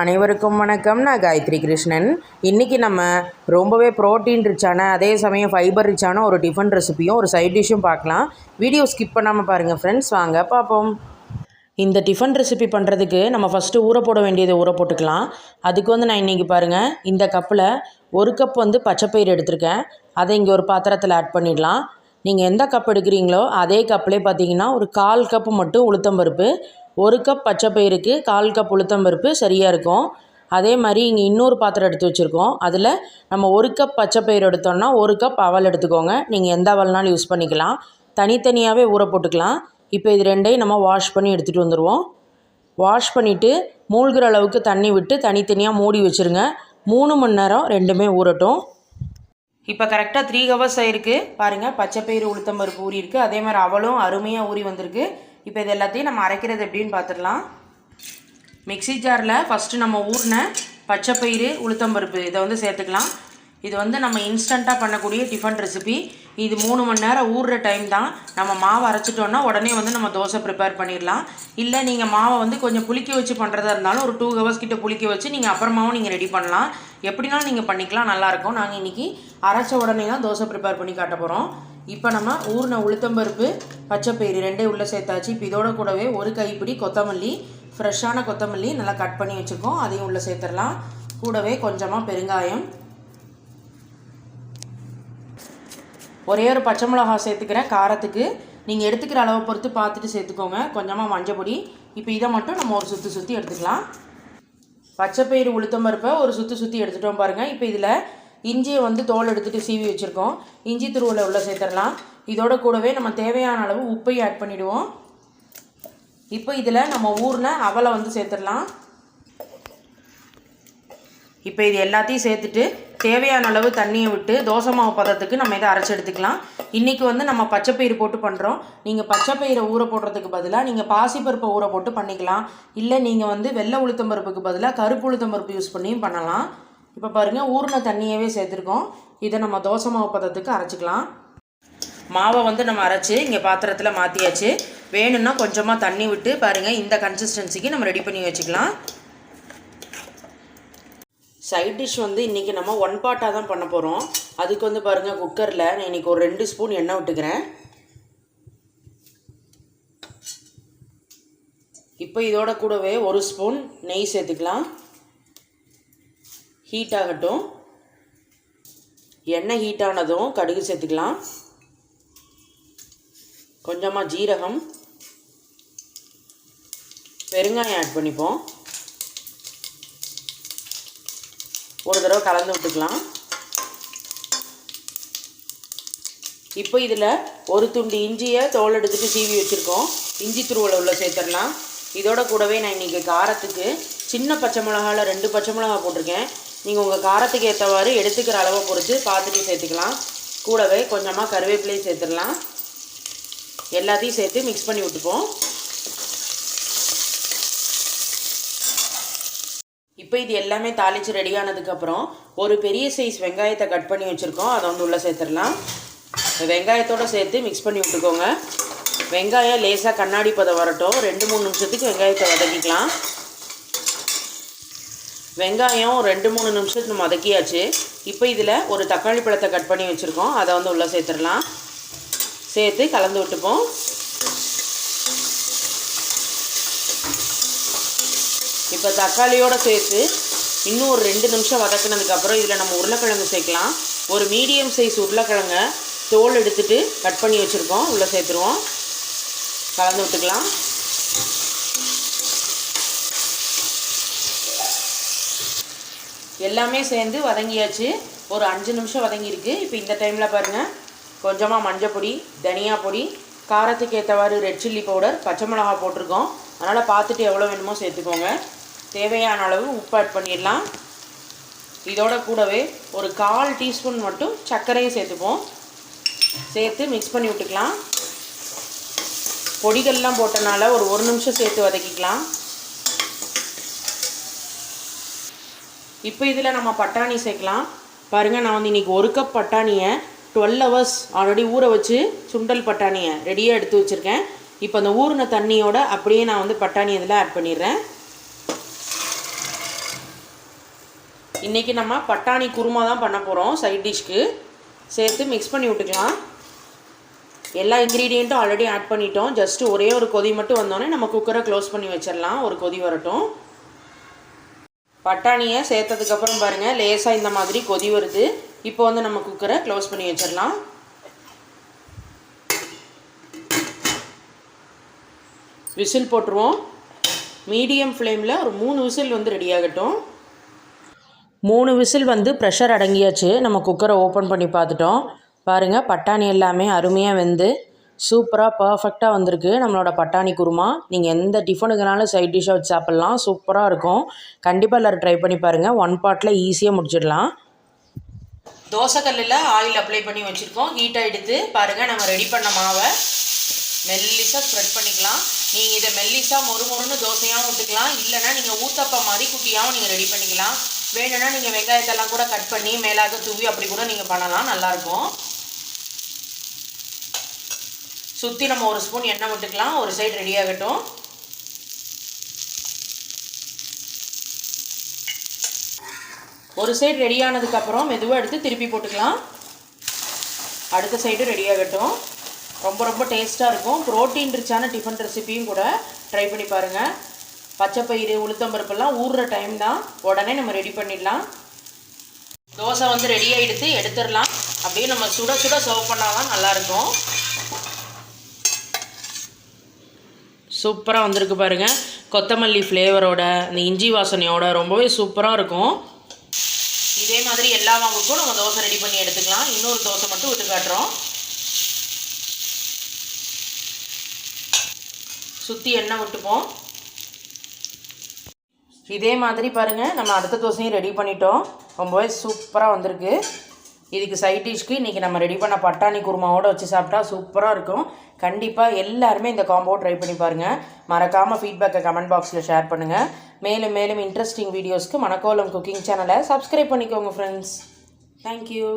அனைவருக்கும் வணக்கம். நான் காயத்ரி கிருஷ்ணன். இன்றைக்கி நம்ம ரொம்பவே ப்ரோட்டீன் ரிச்சான அதே சமயம் ஃபைபர் ரிச்சான ஒரு டிஃபன் ரெசிபியும் ஒரு சைட் டிஷ்ஷும் பார்க்கலாம். வீடியோ ஸ்கிப் பண்ணாமல் பாருங்கள் ஃப்ரெண்ட்ஸ் வாங்க பார்ப்போம். இந்த டிஃபன் ரெசிபி பண்ணுறதுக்கு நம்ம ஃபஸ்ட்டு ஊற போட வேண்டியதை ஊற போட்டுக்கலாம். அதுக்கு வந்து நான் இன்றைக்கி பாருங்கள் இந்த கப்பில் ஒரு கப் வந்து பச்சைப்பயிறு எடுத்திருக்கேன். அதை இங்கே ஒரு பாத்திரத்தில் ஆட் பண்ணிடலாம். நீங்கள் எந்த கப் எடுக்கிறீங்களோ அதே கப்பிலே பார்த்தீங்கன்னா ஒரு கால் கப்பு மட்டும் உளுத்தம்பருப்பு ஒரு கப் பச்சை பயிருக்கு கால் கப் உளுத்தம்பருப்பு சரியாக இருக்கும். அதே மாதிரி இங்கே இன்னொரு பாத்திரம் எடுத்து வச்சுருக்கோம். அதில் நம்ம ஒரு கப் பச்சை பயிர் எடுத்தோம்னா ஒரு கப் அவல் எடுத்துக்கோங்க. நீங்கள் எந்த அவல்னாலும் யூஸ் பண்ணிக்கலாம். தனித்தனியாகவே ஊற போட்டுக்கலாம். இப்போ இது ரெண்டையும் நம்ம வாஷ் பண்ணி எடுத்துகிட்டு வந்துடுவோம் வாஷ் பண்ணிவிட்டு மூழ்கிற அளவுக்கு தண்ணி விட்டு தனித்தனியாக மூடி வச்சுருங்க. மூணு மணி நேரம் ரெண்டுமே ஊறட்டும். இப்போ கரெக்டாக த்ரீ ஹவர்ஸ் ஆயிருக்கு. பாருங்கள் பச்சை பயிறு உளுத்தம்பருப்பு ஊறி இருக்குது அதே மாதிரி அவளும் அருமையாக ஊறி வந்திருக்கு. இப்போ இது எல்லாத்தையும் நம்ம அரைக்கிறது எப்படின்னு பார்த்துடலாம். மிக்ஸி ஜாரில் ஃபஸ்ட்டு நம்ம ஊறின பச்சைப்பயிறு உளுத்தம்பருப்பு இதை வந்து சேர்த்துக்கலாம். இது வந்து நம்ம இன்ஸ்டண்ட்டாக பண்ணக்கூடிய டிஃபன் ரெசிபி இது மூணு மணி நேரம் ஊறுற டைம் தான். நம்ம மாவை அரைச்சிட்டோன்னா உடனே வந்து நம்ம தோசை ப்ரிப்பேர் பண்ணிடலாம். இல்லை நீங்கள் மாவை வந்து கொஞ்சம் புளிக்க வச்சு பண்ணுறதா இருந்தாலும் ஒரு டூ ஹவர்ஸ் கிட்ட புளிக்க வச்சு நீங்கள் அப்புறமாவும் நீங்கள் ரெடி பண்ணலாம். எப்படினாலும் நீங்கள் பண்ணிக்கலாம் நல்லாயிருக்கும் நாங்கள் இன்றைக்கி அரைச்ச உடனே தான் தோசை ப்ரிப்பேர் பண்ணி காட்ட போகிறோம் இப்போ நம்ம ஊறின உளுத்தம்பருப்பு பச்சைப்பயிறு ரெண்டே உள்ளே சேர்த்தாச்சு. இப்போ இதோட கூடவே ஒரு கைப்பிடி கொத்தமல்லி ஃப்ரெஷ்ஷான கொத்தமல்லி நல்லா கட் பண்ணி வச்சுருக்கோம் அதையும் உள்ளே சேர்த்துடலாம். கூடவே கொஞ்சமாக பெருங்காயம். ஒரே ஒரு பச்சை மிளகா சேர்த்துக்கிறேன். காரத்துக்கு நீங்கள் எடுத்துக்கிற அளவை பொறுத்து பார்த்துட்டு சேர்த்துக்கோங்க. கொஞ்சமாக மஞ்சப்பொடி இப்போ இதை மட்டும் நம்ம ஒரு சுற்றி சுற்றி எடுத்துக்கலாம். பச்சைப்பயிறு உளுத்தம் பருப்பை ஒரு சுற்றி சுற்றி எடுத்துட்டோம் பாருங்கள் இப்போ இதில் இஞ்சியை வந்து தோல் எடுத்துகிட்டு சீவி வச்சுருக்கோம். இஞ்சி துருவில் உள்ளே சேர்த்துடலாம். இதோட கூடவே நம்ம தேவையான அளவு உப்பையும் ஆட் பண்ணிவிடுவோம் இப்போ இதில் நம்ம ஊரில் அவலை வந்து சேர்த்துடலாம். இப்போ இது எல்லாத்தையும் சேர்த்துட்டு தேவையான அளவு தண்ணியை விட்டு தோசை மாவு பதத்துக்கு நம்ம இதை அரைச்சி எடுத்துக்கலாம். இன்றைக்கி வந்து நம்ம பச்சைப்பயிறு போட்டு பண்ணுறோம் நீங்கள் பச்சைப்பயிரை ஊற போடுறதுக்கு பதிலாக நீங்கள் பாசிப்பருப்பை ஊற போட்டு பண்ணிக்கலாம். இல்லை நீங்கள் வந்து வெள்ளை உளுத்தம் பருப்புக்கு பதிலாக கருப்பு உளுத்தம் பருப்பு யூஸ் பண்ணியும் பண்ணலாம். இப்போ பாருங்கள் ஊறின தண்ணியவே சேர்த்துருக்கோம். இதை நம்ம தோசை மாவு பதத்துக்கு அரைச்சிக்கலாம். மாவை வந்து நம்ம அரைச்சி இங்கே பாத்திரத்தில் மாற்றியாச்சு வேணும்னா கொஞ்சமாக தண்ணி விட்டு பாருங்கள் இந்த கன்சிஸ்டன்சிக்கு நம்ம ரெடி பண்ணி வச்சுக்கலாம். சைட் டிஷ் வந்து இன்றைக்கி நம்ம ஒன் பார்ட்டாக தான் பண்ண போகிறோம் அதுக்கு வந்து பாருங்கள் குக்கரில் நான் இன்றைக்கி ஒரு ரெண்டு ஸ்பூன் எண்ணெய் விட்டுக்கிறேன். இப்போ இதோட கூடவே ஒரு ஸ்பூன் நெய் சேர்த்துக்கலாம். ஹீட் ஆகட்டும். எண்ணெய் ஹீட் ஆனதும் கடுகு சேர்த்துக்கலாம். கொஞ்சமாக ஜீரகம். பெருங்காயம் ஆட் பண்ணிப்போம். ஒரு தடவை கலந்து விட்டுக்கலாம். இப்போ இதில் ஒரு துண்டு இஞ்சியை தோல் எடுத்துகிட்டு சீவி வச்சுருக்கோம். இஞ்சி துருவலை உள்ள சேர்த்துடலாம். இதோட கூடவே நான் இன்றைக்கி காரத்துக்கு சின்ன பச்சை மிளகாவில் ரெண்டு பச்சை மிளகா போட்டிருக்கேன். நீங்கள் உங்கள் காரத்துக்கு ஏற்றவாறு எடுத்துக்கிற அளவை பொறுத்து பார்த்துட்டு சேர்த்துக்கலாம். கூடவே கொஞ்சமாக கருவேப்பிலையும் சேர்த்துடலாம். எல்லாத்தையும் சேர்த்து மிக்ஸ் பண்ணி விட்டுப்போம். இப்போ இது எல்லாமே தாளித்து ரெடியானதுக்கப்புறம் ஒரு பெரிய சைஸ் வெங்காயத்தை கட் பண்ணி வச்சுருக்கோம். அதை வந்து உள்ளே சேர்த்துடலாம். வெங்காயத்தோடு சேர்த்து மிக்ஸ் பண்ணி விட்டுக்கோங்க. வெங்காயம் லேசாக கண்ணாடி பதம் வரட்டும். ரெண்டு மூணு நிமிஷத்துக்கு வெங்காயத்தை வதக்கிக்கலாம். வெங்காயம் ரெண்டு மூணு நிமிஷத்துக்கு வதக்கியாச்சு இப்போ இதில் ஒரு தக்காளி பழத்தை கட் பண்ணி வச்சுருக்கோம். அதை வந்து உள்ளே சேர்த்துடலாம். சேர்த்து கலந்து விட்டுப்போம். இப்போ தக்காளியோடு சேர்த்து இன்னும் ஒரு ரெண்டு நிமிஷம் வதக்கினதுக்கப்புறம் இதில் நம்ம உருளைக்கிழங்கு சேர்க்கலாம். ஒரு மீடியம் சைஸ் உருளைக்கிழங்க தோல் எடுத்துட்டு கட் பண்ணி வச்சுருக்கோம். உள்ளே சேர்த்துருவோம். கலந்து விட்டுக்கலாம். எல்லாமே சேர்ந்து வதங்கியாச்சு. ஒரு அஞ்சு நிமிஷம் வதங்கியிருக்கு. இப்போ இந்த டைமில் பாருங்கள் கொஞ்சமாக மஞ்சள் பொடி தனியா பொடி காரத்துக்கு ஏற்றவாறு ரெட் சில்லி பவுடர் பச்சை மிளகா போட்டிருக்கோம். அதனால் பார்த்துட்டு எவ்வளோ வேணுமோ சேர்த்துக்கோங்க. தேவையான அளவு உப்பு ஆட் பண்ணிடலாம். இதோட கூடவே ஒரு கால் டீஸ்பூன் மட்டும் சர்க்கரையும் சேர்த்துப்போம். சேர்த்து மிக்ஸ் பண்ணி விட்டுக்கலாம். பொடிகள்லாம் போட்டனால ஒரு ஒரு நிமிஷம் சேர்த்து வதக்கிக்கலாம். இப்போ இதில் நம்ம பட்டாணி சேர்க்கலாம். பாருங்கள் நான் வந்து இன்றைக்கி ஒரு கப் பட்டாணியை டுவெல் ஹவர்ஸ் ஆல்ரெடி ஊற வச்சு சுண்டல் பட்டாணியை ரெடியாக எடுத்து வச்சுருக்கேன். இப்போ அந்த ஊறின தண்ணியோட அப்படியே நான் வந்து பட்டாணி இதில் ஆட் பண்ணிடுறேன். இன்றைக்கி நம்ம பட்டாணி குருமா தான் பண்ண போகிறோம் சைட் டிஷ்க்கு சேர்த்து மிக்ஸ் பண்ணி விட்டுக்கலாம். எல்லா இன்க்ரீடியண்ட்டும் ஆல்ரெடி ஆட் பண்ணிட்டோம். ஜஸ்ட்டு ஒரே ஒரு கொதி மட்டும் வந்தோடனே நம்ம குக்கரை க்ளோஸ் பண்ணி வச்சிடலாம். ஒரு கொதி வரட்டும். பட்டாணியை சேர்த்ததுக்கப்புறம் பாருங்கள் லேசாக இந்த மாதிரி கொதி வருது. இப்போ வந்து நம்ம குக்கரை க்ளோஸ் பண்ணி வச்சிடலாம். விசில் போட்டுருவோம். மீடியம் ஃப்ளேமில் ஒரு மூணு விசில் வந்து ரெடி ஆகட்டும். மூணு விசில் வந்து ப்ரெஷர் அடங்கியாச்சு. நம்ம குக்கரை ஓப்பன் பண்ணி பார்த்துட்டோம். பாருங்கள் பட்டாணி எல்லாமே அருமையாக வெந்து சூப்பராக பர்ஃபெக்டாக வந்திருக்கு. நம்மளோட பட்டாணி குருமா. நீங்கள் எந்த டிஃபனுக்குனாலும் சைட் டிஷ்ஷாக வச்சு சாப்பிட்லாம். சூப்பராக இருக்கும். கண்டிப்பாக எல்லோரும் ட்ரை பண்ணி பாருங்கள் ஒன் பாட்டில் ஈஸியாக முடிச்சிடலாம். தோசைக்கல்லில் ஆயில் அப்ளை பண்ணி வச்சுருக்கோம். ஹீட்டாக எடுத்து பாருங்கள் நம்ம ரெடி பண்ண மாவை மெல்லிசாக ஸ்ப்ரெட் பண்ணிக்கலாம். நீங்கள் இதை மெல்லிசாக மொறு மொறுன்னு தோசையாகவும் விட்டுக்கலாம் இல்லைனா நீங்கள் ஊத்தப்பம் மாதிரி குட்டியாகவும் நீங்கள் ரெடி பண்ணிக்கலாம். வேணும்னா நீங்கள் வெங்காயத்தெல்லாம் கூட கட் பண்ணி மேலாக தூவி அப்படி கூட நீங்கள் பண்ணலாம். நல்லாயிருக்கும் சுற்றி நம்ம ஒரு ஸ்பூன் எண்ணெய் விட்டுக்கலாம் ஒரு சைடு ரெடி ஆகட்டும் ஒரு சைடு ரெடி ஆனதுக்கப்புறம் மெதுவாக எடுத்து திருப்பி போட்டுக்கலாம். அடுத்த சைடு ரெடி ஆகட்டும் ரொம்ப ரொம்ப டேஸ்ட்டாக இருக்கும். ப்ரோட்டீன் ரிச்சான டிஃபன் ரெசிப்பியும் கூட ட்ரை பண்ணி பாருங்கள் பச்சைப்பயிறு உளுத்தம்பருப்பெல்லாம் ஊறுற டைம் தான். உடனே நம்ம ரெடி பண்ணிடலாம். தோசை வந்து ரெடி ஆகிடுத்து எடுத்துடலாம். அப்படியே நம்ம சுட சுட சர்வ் பண்ணால் தான் நல்லாயிருக்கும் சூப்பராக வந்திருக்கு பாருங்கள் கொத்தமல்லி ஃப்ளேவரோட இந்த இஞ்சி வாசனையோட ரொம்பவே சூப்பராக இருக்கும். இதே மாதிரி எல்லா மாவுக்கும் நம்ம தோசை ரெடி பண்ணி எடுத்துக்கலாம். இன்னொரு தோசை மட்டும் விட்டு காட்டுறோம். சுற்றி எண்ணெய் விட்டுப்போம். இதே மாதிரி பாருங்கள் நம்ம அடுத்த தோசையும் ரெடி பண்ணிட்டோம். ரொம்பவே சூப்பராக வந்திருக்கு. இதுக்கு சைட் டிஷ்க்கு இன்றைக்கி நம்ம ரெடி பண்ண பட்டாணி குருமாவோடு வச்சு சாப்பிட்டா சூப்பராக இருக்கும். கண்டிப்பாக எல்லாருமே இந்த காம்போ ட்ரை பண்ணி பாருங்கள் மறக்காமல் ஃபீட்பேக்கை கமெண்ட் பாக்ஸில் ஷேர் பண்ணுங்கள் மேலும் மேலும் இன்ட்ரெஸ்டிங் வீடியோஸ்க்கு மணக்கோலம் குக்கிங் சேனலை சப்ஸ்கிரைப் பண்ணிக்கோங்க ஃப்ரெண்ட்ஸ் தேங்க்யூ